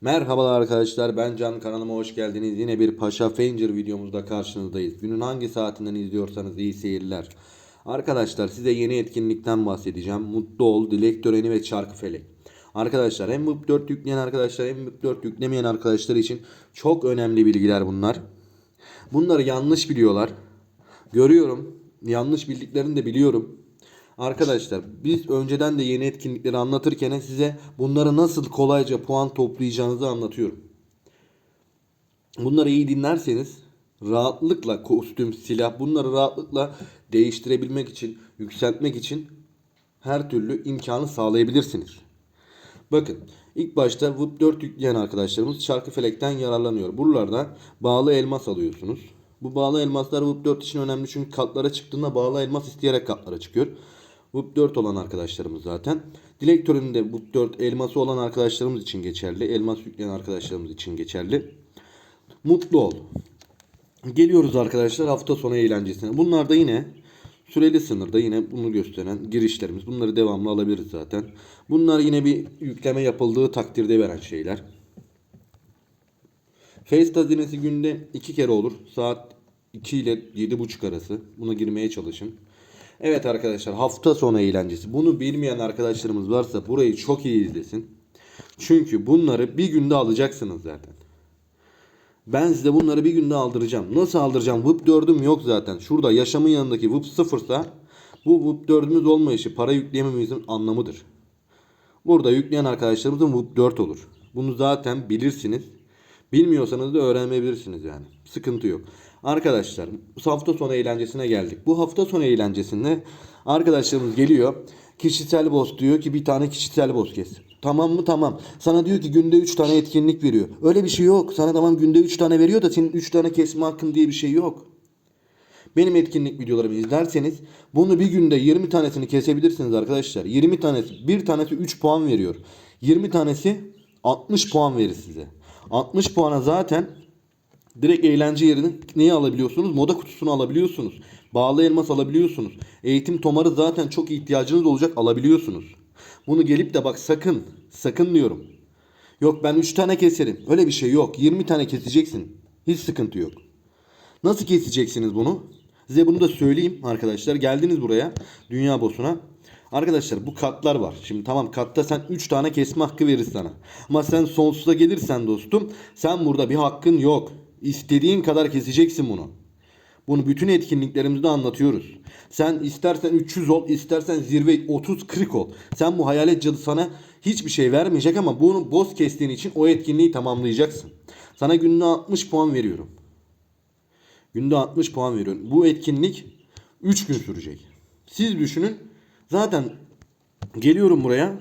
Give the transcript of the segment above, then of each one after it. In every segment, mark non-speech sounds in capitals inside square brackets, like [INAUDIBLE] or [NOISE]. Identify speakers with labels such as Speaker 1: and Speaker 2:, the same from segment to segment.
Speaker 1: Merhabalar arkadaşlar ben Can kanalıma hoş geldiniz. Yine bir Paşa Fanger videomuzda karşınızdayız. Günün hangi saatinden izliyorsanız iyi seyirler. Arkadaşlar size yeni etkinlikten bahsedeceğim. Mutlu ol, dilek töreni ve çarkı felek. Arkadaşlar hem MUP 4 yükleyen arkadaşlar hem MUP 4 yüklemeyen arkadaşlar için çok önemli bilgiler bunlar. Bunları yanlış biliyorlar. Görüyorum. Yanlış bildiklerini de biliyorum. Arkadaşlar biz önceden de yeni etkinlikleri anlatırken size bunları nasıl kolayca puan toplayacağınızı anlatıyorum. Bunları iyi dinlerseniz rahatlıkla kostüm, silah bunları rahatlıkla değiştirebilmek için, yükseltmek için her türlü imkanı sağlayabilirsiniz. Bakın ilk başta WUP 4 yükleyen arkadaşlarımız çarkı felekten yararlanıyor. Buralardan bağlı elmas alıyorsunuz. Bu bağlı elmaslar WUP 4 için önemli çünkü katlara çıktığında bağlı elmas isteyerek katlara çıkıyor. WUP 4 olan arkadaşlarımız zaten. Dilek töreninde WUP 4 elması olan arkadaşlarımız için geçerli. Elmas yükleyen arkadaşlarımız için geçerli. Mutlu ol. Geliyoruz arkadaşlar hafta sonu eğlencesine. Bunlar da yine süreli sınırda yine bunu gösteren girişlerimiz. Bunları devamlı alabiliriz zaten. Bunlar yine bir yükleme yapıldığı takdirde veren şeyler. Face hazinesi günde iki kere olur. Saat 2 ile 7.30 arası. Buna girmeye çalışın. Evet arkadaşlar hafta sonu eğlencesi. Bunu bilmeyen arkadaşlarımız varsa burayı çok iyi izlesin. Çünkü bunları bir günde alacaksınız zaten. Ben size bunları bir günde aldıracağım. Nasıl aldıracağım? WIP 4'üm yok zaten. Şurada yaşamın yanındaki WIP sıfırsa bu WIP 4'ümüz olmayışı para yükleyemememizin anlamıdır. Burada yükleyen arkadaşlarımızın WIP 4 olur. Bunu zaten bilirsiniz. Bilmiyorsanız da öğrenebilirsiniz yani. Sıkıntı yok. Arkadaşlar hafta sonu eğlencesine geldik. Bu hafta sonu eğlencesinde arkadaşlarımız geliyor. Kişisel boss diyor ki bir tane kişisel boss kes. Tamam mı? Tamam. Sana diyor ki günde 3 tane etkinlik veriyor. Öyle bir şey yok. Sana tamam günde 3 tane veriyor da senin 3 tane kesme hakkın diye bir şey yok. Benim etkinlik videolarımı izlerseniz bunu bir günde 20 tanesini kesebilirsiniz arkadaşlar. 20 tanesi, bir tanesi 3 puan veriyor. 20 tanesi 60 puan verir size. 60 puana zaten direkt eğlence yerine neyi alabiliyorsunuz? Moda kutusunu alabiliyorsunuz. Bağlı elmas alabiliyorsunuz. Eğitim tomarı zaten çok ihtiyacınız olacak alabiliyorsunuz. Bunu gelip de bak sakın, sakın diyorum. Yok ben 3 tane keserim. Öyle bir şey yok. 20 tane keseceksin. Hiç sıkıntı yok. Nasıl keseceksiniz bunu? Size bunu da söyleyeyim arkadaşlar. Geldiniz buraya dünya boss'una. Arkadaşlar bu katlar var. Şimdi tamam katta sen 3 tane kesme hakkı verir sana. Ama sen sonsuza gelirsen dostum sen burada bir hakkın yok. İstediğin kadar keseceksin bunu. Bunu bütün etkinliklerimizde anlatıyoruz. Sen istersen 300 ol, istersen zirve 30-40 ol. Sen bu hayalet cadı sana hiçbir şey vermeyecek ama bunu boss kestiğin için o etkinliği tamamlayacaksın. Sana günde 60 puan veriyorum. Günde 60 puan veriyorum. Bu etkinlik 3 gün sürecek. Siz düşünün. Zaten geliyorum buraya.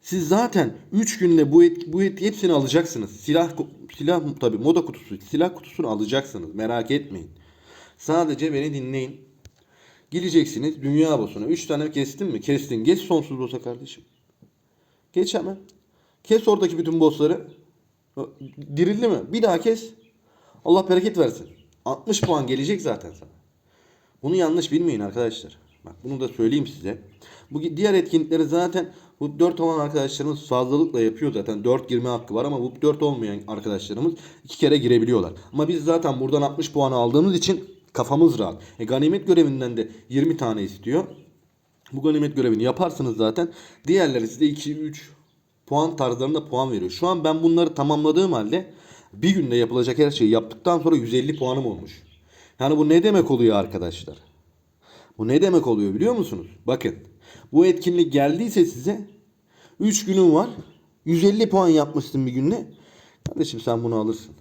Speaker 1: Siz zaten 3 günde bu et, bu et hepsini alacaksınız. Silah silah tabi moda kutusu, silah kutusunu alacaksınız. Merak etmeyin. Sadece beni dinleyin. Gideceksiniz dünya boss'una. 3 tane kestin mi? Kestin. Geç sonsuz boss'a kardeşim. Geç hemen. Kes oradaki bütün boss'ları. Dirildi mi? Bir daha kes. Allah bereket versin. 60 puan gelecek zaten sana. Bunu yanlış bilmeyin arkadaşlar. Bak bunu da söyleyeyim size. Bu diğer etkinlikleri zaten bu 4 olan arkadaşlarımız fazlalıkla yapıyor zaten. 4 girme hakkı var ama bu 4 olmayan arkadaşlarımız 2 kere girebiliyorlar. Ama biz zaten buradan 60 puan aldığımız için kafamız rahat. E, ganimet görevinden de 20 tane istiyor. Bu ganimet görevini yaparsınız zaten. Diğerleri size 2 3 puan tarzlarında puan veriyor. Şu an ben bunları tamamladığım halde bir günde yapılacak her şeyi yaptıktan sonra 150 puanım olmuş. Yani bu ne demek oluyor arkadaşlar? Bu ne demek oluyor biliyor musunuz? Bakın bu etkinlik geldiyse size 3 günün var. 150 puan yapmışsın bir günde. Kardeşim sen bunu alırsın.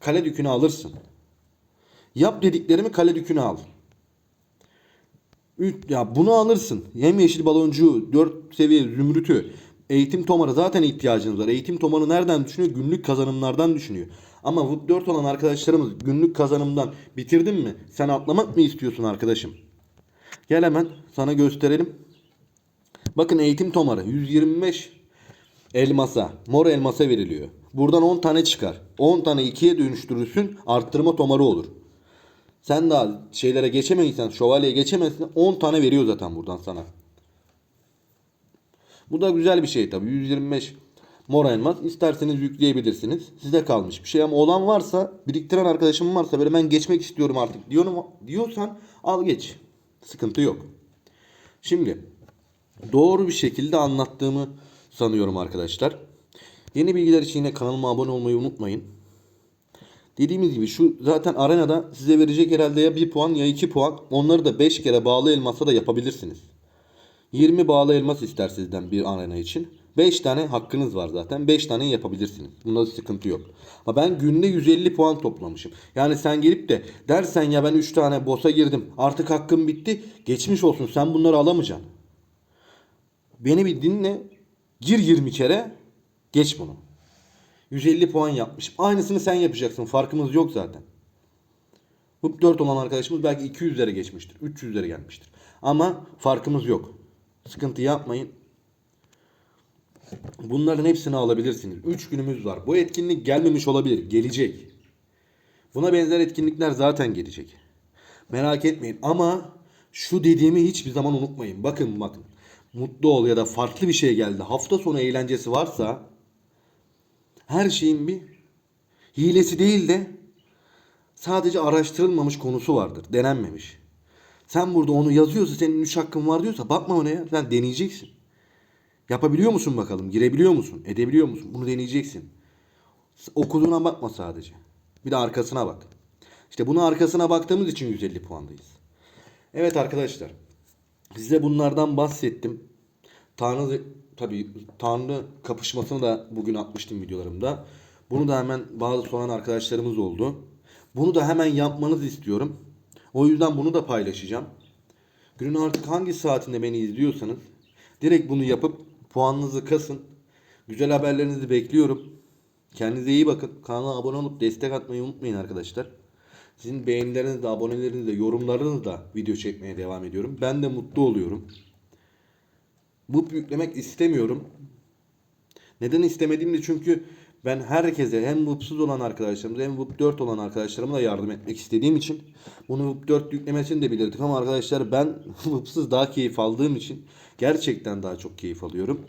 Speaker 1: Kale dükünü alırsın. Yap dediklerimi kale dükünü al. Ya bunu alırsın. Hem yeşil baloncuğu, 4 seviye zümrütü, eğitim tomarı zaten ihtiyacınız var. Eğitim tomarı nereden düşünüyor? Günlük kazanımlardan düşünüyor. Ama WUP 4 olan arkadaşlarımız günlük kazanımdan bitirdin mi? Sen atlamak mı istiyorsun arkadaşım? Gel hemen sana gösterelim. Bakın eğitim tomarı 125 elmasa, mor elmasa veriliyor. Buradan 10 tane çıkar. 10 tane 2'ye dönüştürürsün, arttırma tomarı olur. Sen daha şeylere geçemeysen, şövalyeye geçemezsin 10 tane veriyor zaten buradan sana. Bu da güzel bir şey tabii. 125 Mor elmas. İsterseniz yükleyebilirsiniz. Size kalmış bir şey ama olan varsa biriktiren arkadaşım varsa böyle ben geçmek istiyorum artık diyorum diyorsan al geç. Sıkıntı yok. Şimdi doğru bir şekilde anlattığımı sanıyorum arkadaşlar. Yeni bilgiler için yine kanalıma abone olmayı unutmayın. Dediğimiz gibi şu zaten arenada size verecek herhalde ya 1 puan ya 2 puan. Onları da 5 kere bağlı elmasa da yapabilirsiniz. 20 bağlı elmas ister sizden bir arena için. 5 tane hakkınız var zaten. 5 tane yapabilirsiniz. Bunda sıkıntı yok. Ama ben günde 150 puan toplamışım. Yani sen gelip de dersen ya ben 3 tane boss'a girdim. Artık hakkım bitti. Geçmiş olsun sen bunları alamayacaksın. Beni bir dinle. Gir 20 kere. Geç bunu. 150 puan yapmışım. Aynısını sen yapacaksın. Farkımız yok zaten. Bu 4 olan arkadaşımız belki 200'lere geçmiştir. 300'lere gelmiştir. Ama farkımız yok. Sıkıntı yapmayın. Bunların hepsini alabilirsiniz. 3 günümüz var. Bu etkinlik gelmemiş olabilir. Gelecek. Buna benzer etkinlikler zaten gelecek. Merak etmeyin ama şu dediğimi hiçbir zaman unutmayın. Bakın bakın. Mutlu ol ya da farklı bir şey geldi. Hafta sonu eğlencesi varsa her şeyin bir hilesi değil de sadece araştırılmamış konusu vardır. Denenmemiş. Sen burada onu yazıyorsa senin 3 hakkın var diyorsa bakma ona ya. Sen deneyeceksin. Yapabiliyor musun bakalım? Girebiliyor musun? Edebiliyor musun? Bunu deneyeceksin. Okuduğuna bakma sadece. Bir de arkasına bak. İşte bunu arkasına baktığımız için 150 puandayız. Evet arkadaşlar. Size bunlardan bahsettim. Tanrı tabii Tanrı kapışmasını da bugün atmıştım videolarımda. Bunu da hemen bazı soran arkadaşlarımız oldu. Bunu da hemen yapmanızı istiyorum. O yüzden bunu da paylaşacağım. Günün artık hangi saatinde beni izliyorsanız direkt bunu yapıp puanınızı kasın. Güzel haberlerinizi bekliyorum. Kendinize iyi bakın. Kanala abone olup destek atmayı unutmayın arkadaşlar. Sizin beğenilerinizle, abonelerinizle, yorumlarınızla video çekmeye devam ediyorum. Ben de mutlu oluyorum. Bu yüklemek istemiyorum. Neden istemediğim de çünkü ben herkese hem mutsuz olan arkadaşlarımıza hem VUP 4 olan arkadaşlarıma da yardım etmek istediğim için bunu VUP 4 yüklemesini de bilirdik ama arkadaşlar ben [LAUGHS] VUP'sız daha keyif aldığım için gerçekten daha çok keyif alıyorum.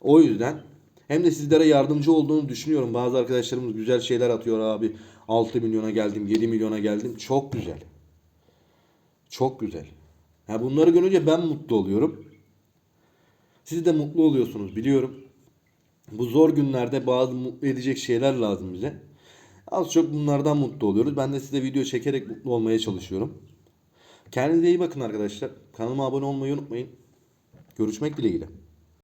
Speaker 1: O yüzden hem de sizlere yardımcı olduğunu düşünüyorum. Bazı arkadaşlarımız güzel şeyler atıyor abi. 6 milyona geldim, 7 milyona geldim. Çok güzel. Çok güzel. Ya bunları görünce ben mutlu oluyorum. Siz de mutlu oluyorsunuz biliyorum. Bu zor günlerde bazı mutlu edecek şeyler lazım bize. Az çok bunlardan mutlu oluyoruz. Ben de size video çekerek mutlu olmaya çalışıyorum. Kendinize iyi bakın arkadaşlar. Kanalıma abone olmayı unutmayın. Görüşmek dileğiyle.